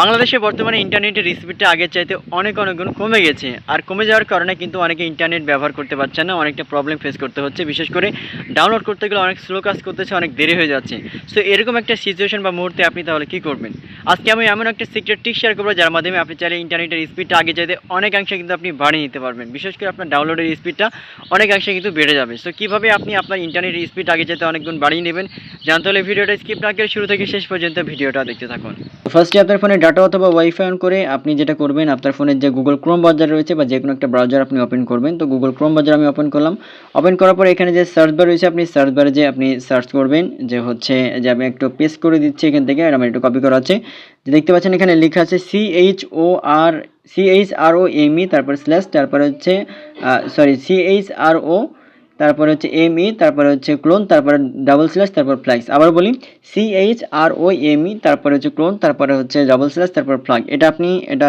বাংলাদেশে বর্তমানে ইন্টারনেটের স্পিডটা আগের চাইতে অনেক অনেক গুণ কমে গেছে। আর কমে যাওয়ার কারণে কিন্তু অনেকে ইন্টারনেট ব্যবহার করতে পারছে না, অনেকটা প্রবলেম ফেস করতে হচ্ছে। বিশেষ করে ডাউনলোড করতে গেলে অনেক স্লো কাজ করতেছে, অনেক দেরি হয়ে যাচ্ছে। সো এরকম একটা সিচুয়েশন বা মুহূর্তে আপনি তাহলে কী করবেন? আজকে আমি এমন একটা সিক্রেট টিক শেয়ার করব, যার মাধ্যমে আপনি চাইলে ইন্টারনেটের স্পিডটা আগে চাইতে অনেকাংশে কিন্তু আপনি বাড়িয়ে নিতে পারবেন। বিশেষ করে আপনার ডাউনলোডের স্পিডটা অনেকাংশে কিন্তু বেড়ে যাবে। সো কীভাবে আপনি আপনার ইন্টারনেটের স্পিড আগে চাইতে অনেক গুণ বাড়িয়ে নেবেন, জানতে হলে ভিডিওটা স্কিপ না করে শুরু থেকে শেষ পর্যন্ত ভিডিওটা দেখতে থাকুন। ফার্স্টে আপনার ফোনে ডাটা অথবা ওয়াইফাই অন করে আপনি যেটা করবেন, আপনার ফোনের যে গুগল ক্রোম ব্রাউজার রয়েছে বা যে কোনো একটা ব্রাউজার আপনি ওপেন করবেন। তো গুগল ক্রোম ব্রাউজার আমি ওপেন করলাম। ওপেন করার পর এখানে যে সার্চ বার রয়েছে, আপনি সার্চ বারে যে আপনি সার্চ করবেন, যে হচ্ছে যে আমি একটু পেস্ট করে দিচ্ছি এখান থেকে, আর আমার একটু কপি করা আছে। দেখতে পাচ্ছেন এখানে লেখা আছে C H O R C H R O M E তারপর স্ল্যাশ তারপরে হচ্ছে sorry C H R O তারপরে হচ্ছে এম ই তারপরে হচ্ছে ক্লোন তারপরে ডাবল স্ল্যাশ তারপর ফ্ল্যাক্স আবার বলি C H R O M E তারপরে হচ্ছে ক্লোন তারপরে হচ্ছে ডাবল স্ল্যাশ তারপর ফ্ল্যাগ এটা আপনি, এটা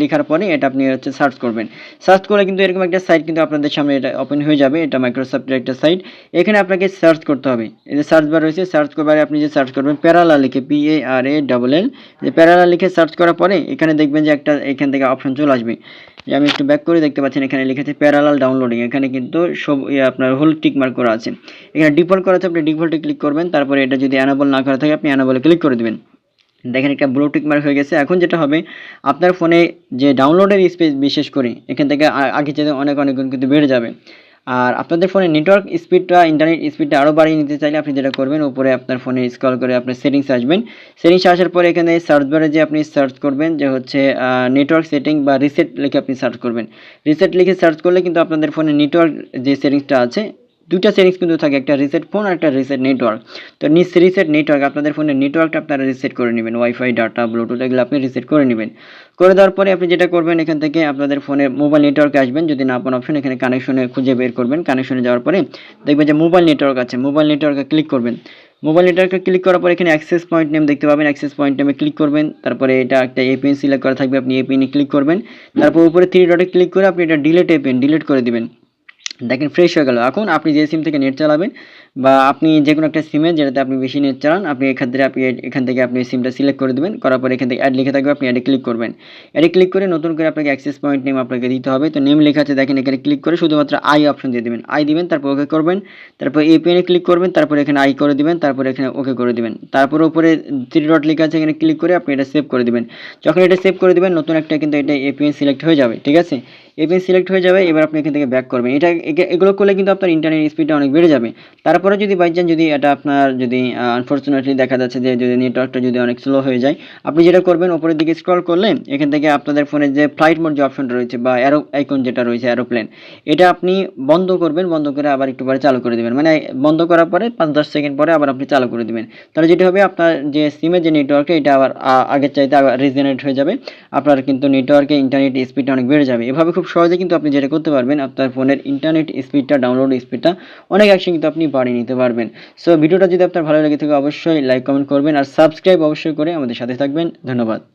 লেখার পরে এটা আপনি হচ্ছে সার্চ করবেন। সার্চ করলে কিন্তু এরকম একটা সাইট কিন্তু আপনাদের সামনে এটা ওপেন হয়ে যাবে, এটা মাইক্রোসফটের একটা সাইট এখানে আপনাকে সার্চ করতে হবে। এই যে সার্চ বার রয়েছে সার্চ করবারে আপনি যে সার্চ করবেন প্যারালা লিখে P A R A double L যে প্যারালা লিখে সার্চ করার পরে এখানে দেখবেন যে একটা, এখান থেকে অপশন চলে আসবে। যে আমি একটু ব্যাক করে, দেখতে পাচ্ছেন এখানে লিখেছে প্যারালাল ডাউনলোডিং এখানে কিন্তু সব ইয়ে আপনার হোল টিক মার্ক করা আছে। এখানে ডিফল্ট করা আছে, আপনি ডিফল্টে ক্লিক করবেন, তারপরে এটা যদি অ্যানাবল না করা থাকে, আপনি অ্যানাবলে ক্লিক করে দেবেন। দেখেন একটা ব্লু টিক মার্ক হয়ে গেছে। এখন যেটা হবে, আপনার ফোনে যে ডাউনলোডের স্পেস বিশেষ করে, এখান থেকে আগে যেতে অনেক অনেক কিন্তু বেড়ে যাবে। আর আপনাদের ফোনে নেটওয়ার্ক স্পিডটা ইন্টারনেট স্পিডটা আরও বাড়িয়ে নিতে চাইলে আপনি যেটা করবেন, উপরে আপনার ফোনে স্ক্রল করে আপনার সেটিংস আসবেন। সেটিংস আসার পরে এখানে সার্চ বারে যে আপনি সার্চ করবেন, যে হচ্ছে নেটওয়ার্ক সেটিং বা রিসেট লিখে আপনি সার্চ করবেন। রিসেট লিখে সার্চ করলে কিন্তু আপনাদের ফোনে নেটওয়ার্ক যে সেটিংসটা আছে দুইটা সেটিংস কিন্তু থাকে, একটা রিসেট ফোন আর একটা রিসেট নেটওয়ার্ক তো নিস রিসেট নেটওয়ার্ক আপনাদের ফোনের নেটওয়ার্কটা আপনারা রিসেট করে নেবেন। ওয়াইফাই ডাটা ব্লুটুথ এগুলো আপনি রিসেট করে নেবেন। করে দেওয়ার পরে আপনি যেটা করবেন, এখান থেকে আপনাদের ফোনে মোবাইল নেটওয়ার্কে আসবেন। যদি না পান অপশন এখানে কানেকশনে খুঁজে বের করবেন। কানেকশনে যাওয়ার পরে দেখবেন যে মোবাইল নেটওয়ার্ক আছে। মোবাইল নেটওয়ার্কে ক্লিক করবেন। মোবাইল নেটওয়ার্কে ক্লিক করার পর এখানে অ্যাক্সেস পয়েন্ট নেম দেখতে পাবেন। অ্যাক্সেস পয়েন্ট নেমে ক্লিক করবেন। তারপরে এটা একটা এপিএন সিলেক্ট করা থাকবে। আপনি এপিএনে ক্লিক করবেন। তারপর উপরে থ্রি ডটে ক্লিক করে আপনি এটা ডিলেট এপিএন ডিলিট করে দিবেন। দেখেন ফ্রেশ হয়ে গেল। এখন আপনি যে সিম থেকে নেট চালাবেন বা আপনি যে কোনো একটা সিমে যেটাতে আপনি বেশি নেট চালান, আপনি এখান থেকে আপনি এখান থেকে আপনি সিমটা সিলেক্ট করে দেবেন। করার পর এখান থেকে অ্যাড লিখে থাকবে, আপনি অ্যাডে ক্লিক করবেন। অ্যাডে ক্লিক করে নতুন করে আপনাকে অ্যাক্সেস পয়েন্ট নেম আপনাকে দিতে হবে। তো নেম লেখা আছে, দেখেন এখানে ক্লিক করে শুধুমাত্র আই অপশন দিয়ে দেবেন। আই দিবেন, তারপর ওকে করবেন। তারপর এপিএনে ক্লিক করবেন, তারপর এখানে আই করে দিবেন, তারপর এখানে ওকে করে দিবেন। তারপর উপরে থ্রি ডট লেখা আছে, এখানে ক্লিক করে আপনি এটা সেভ করে দিবেন। যখন এটা সেভ করে দিবেন, নতুন একটা কিন্তু এটা এপিএন সিলেক্ট হয়ে যাবে, ঠিক আছে? এপিএন সিলেক্ট হয়ে যাবে, এবার আপনি এখান থেকে ব্যাক করবেন। এটা এগুলো করলে কিন্তু আপনার ইন্টারনেট স্পিডটা অনেক বেড়ে যাবে। তারপরে যদি বাই চান্স যদি এটা আপনার যদি আনফর্চুনেটলি দেখা যাচ্ছে যে যদি নেটওয়ার্কটা যদি অনেক স্লো হয়ে যায়, আপনি যেটা করবেন, উপরের দিকে স্ক্রল করলে এখান থেকে আপনাদের ফোনে যে ফ্লাইট মোড যে অপশনটা রয়েছে বা অ্যারো আইকন যেটা রয়েছে অ্যারোপ্লেন এটা আপনি বন্ধ করবেন, বন্ধ করে আবার একটু পরে চালু করে দেবেন। মানে বন্ধ করার পরে পাঁচ দশ সেকেন্ড পরে আবার আপনি চালু করে দেবেন। তাহলে যেটা হবে, আপনার যে সিমের যে নেটওয়ার্কে এটা আবার আগের চাইতে আবার রিজেনারেট হয়ে যাবে। আপনার কিন্তু নেটওয়ার্কে ইন্টারনেট স্পিডটা অনেক বেড়ে যাবে। এভাবে খুব সহজে কিন্তু আপনি যেটা করতে পারবেন, আপনার ফোনের ইন্টারনেট স্পিডটা ডাউনলোড স্পিডটা অনেক অ্যাকশন কিন্তু আপনি বাড়িয়ে নিতে পারবেন। সো ভিডিওটা যদি আপনার ভালো লেগে থাকে, অবশ্যই লাইক কমেন্ট করবেন। আর সাবস্ক্রাইব অবশ্যই করে আমাদের সাথে থাকবেন। ধন্যবাদ।